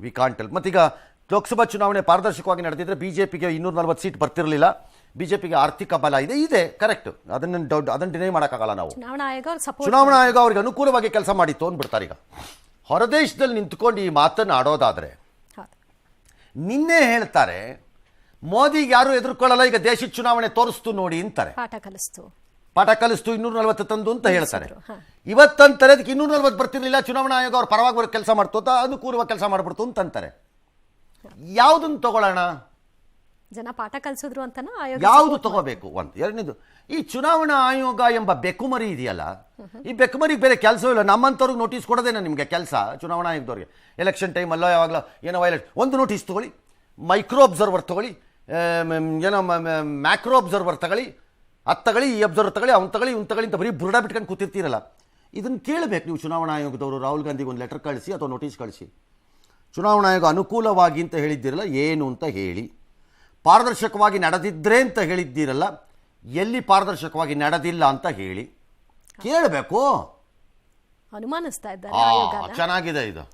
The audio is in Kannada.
ವಿ ಕಾಂಟ್ ಹೆಲ್ಪ್ ಮತ್ತೀಗ ಲೋಕಸಭಾ ಚುನಾವಣೆ ಪಾರದರ್ಶಕವಾಗಿ ನಡೆದಿದ್ರೆ ಪಿಗೆ ಇನ್ನೂರ ನಲ್ವತ್ತು ಸೀಟ್ ಬರ್ತಿರಲಿಲ್ಲ. ಪಿಗೆ ಆರ್ಥಿಕ ಬಲ ಇದೆ. ಇದೆ ಕರೆಕ್ಟ್ ಅದನ್ನ ಡೌಟ್ ಅದನ್ನು ಡಿನೈ ಮಾಡೋಕ್ಕಾಗಲ್ಲ ನಾವು. ಚುನಾವಣಾ ಆಯೋಗ ಅವ್ರಿಗೆ ಅನುಕೂಲವಾಗಿ ಕೆಲಸ ಮಾಡಿತ್ತು ಅಂದ್ಬಿಡ್ತಾರೆ ಈಗ. ಹೊರದೇಶದಲ್ಲಿ ನಿಂತ್ಕೊಂಡು ಈ ಮಾತನ್ನು ಆಡೋದಾದ್ರೆ ನಿನ್ನೆ ಹೇಳ್ತಾರೆ ಮೋದಿಗೆ ಯಾರು ಎದುರ್ಕೊಳ್ಳಲ್ಲ ಈಗ ದೇಶದ ಚುನಾವಣೆ ತೋರಿಸ್ತು ನೋಡಿ ಅಂತಾರೆ. ಪಾಠ ಕಲಿಸ್ತು. ಪಾಠ ಕಲಿಸ್ತು ಇನ್ನೂರ ನಲ್ವತ್ತು ತಂದು ಅಂತ ಹೇಳ್ತಾರೆ. ಇವತ್ತಂತಾರೆ ಅದಕ್ಕೆ ಇನ್ನೂರ ನಲ್ವತ್ತು ಬರ್ತಿರ್ಲಿಲ್ಲ ಚುನಾವಣಾ ಆಯೋಗ ಅವ್ರ ಪರವಾಗಿ ಬರೋ ಕೆಲಸ ಮಾಡ್ತು ಅಂತ ಅನುಕೂಲವಾಗಿ ಕೆಲಸ ಮಾಡ್ಬಿಡ್ತು ಅಂತಂತಾರೆ. ಯಾವುದನ್ನು ತಗೊಳ್ಳೋಣ? ಜನ ಪಾಠ ಕಲಿಸಿದ್ರು ಅಂತ ಆಯೋಗ ಯಾವುದು ತಗೋಬೇಕು ಒಂದು ಎರಡನೇದು ಈ ಚುನಾವಣಾ ಆಯೋಗ ಎಂಬ ಬೆಕ್ಕುಮರಿ ಇದೆಯಲ್ಲ ಈ ಬೆಕ್ಕುಮರಿಗೆ ಬೇರೆ ಕೆಲಸವಿಲ್ಲ ನಮ್ಮಂಥವ್ರಿಗೆ ನೋಟಿಸ್ ಕೊಡೋದೇನ ನಿಮಗೆ ಕೆಲಸ? ಚುನಾವಣಾ ಆಯೋಗದವ್ರಿಗೆ. ಎಲೆಕ್ಷನ್ ಟೈಮ್ ಅಲ್ಲೋ ಯಾವಾಗಲೋ ಏನೋ ವೈಲೆಟ್ ಒಂದು ನೋಟಿಸ್ ತಗೊಳ್ಳಿ ಮೈಕ್ರೋ ಅಬ್ಸರ್ವರ್ ತಗೊಳ್ಳಿ ಏನೋ ಮ್ಯಾಕ್ರೋ ಅಬ್ಸರ್ವರ್ ತಗೊಳ್ಳಿ ಅದು ತಗೊಳ್ಳಿ ಈ ಅಬ್ಸರ್ವರ್ ತಗೊಳ್ಳಿ ಅವ್ನು ತಗೊಳ್ಳಿ ಇವ್ನು ತಗೊಳ್ಳಿ ಅಂತ ಬರೀ ಬುರುಡ ಬಿಟ್ಕೊಂಡು ಕೂತಿರ್ತೀರಲ್ಲ. ಇದನ್ನು ಕೇಳಬೇಕು ನೀವು ಚುನಾವಣಾ ಆಯೋಗದವರು ರಾಹುಲ್ ಗಾಂಧಿಗೆ ಒಂದು ಲೆಟರ್ ಕಳಿಸಿ ಅಥವಾ ನೋಟಿಸ್ ಕಳಿಸಿ. ಚುನಾವಣಾ ಆಯೋಗ ಅನುಕೂಲವಾಗಿ ಅಂತ ಹೇಳಿದ್ದೀರಲ್ಲ ಏನು ಅಂತ ಹೇಳಿ. ಪಾರದರ್ಶಕವಾಗಿ ನಡೆದಿದ್ದರೆ ಅಂತ ಹೇಳಿದ್ದೀರಲ್ಲ ಎಲ್ಲಿ ಪಾರದರ್ಶಕವಾಗಿ ನಡೆದಿಲ್ಲ ಅಂತ ಹೇಳಿ. ಕೇಳಬೇಕು. ಅನುಮಾನಿಸ್ತಾ ಇದ್ದಾರೆ ಚೆನ್ನಾಗಿದೆ ಇದು.